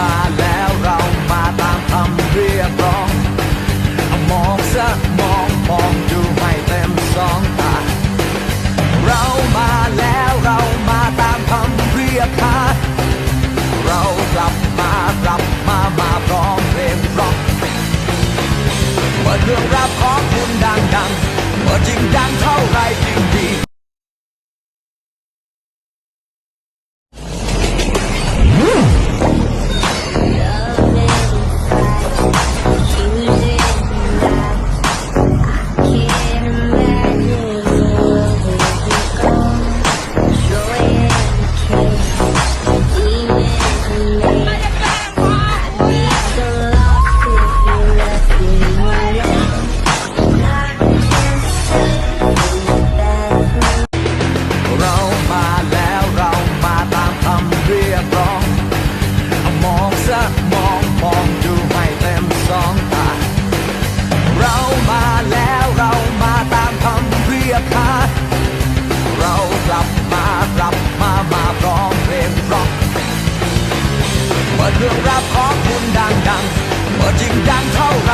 มาแล้วเรามาตามคำเรียกร้องมองสักมองมองดูไม่เต็มสองตา เรามาแล้วเรามาตามคำเรียกหาเรากลับมากลับมามาพร้อมเพลงร้อกเปิดเรื่องรับขอ รับของคุณดังๆเมื่อจริงดังเท่าไร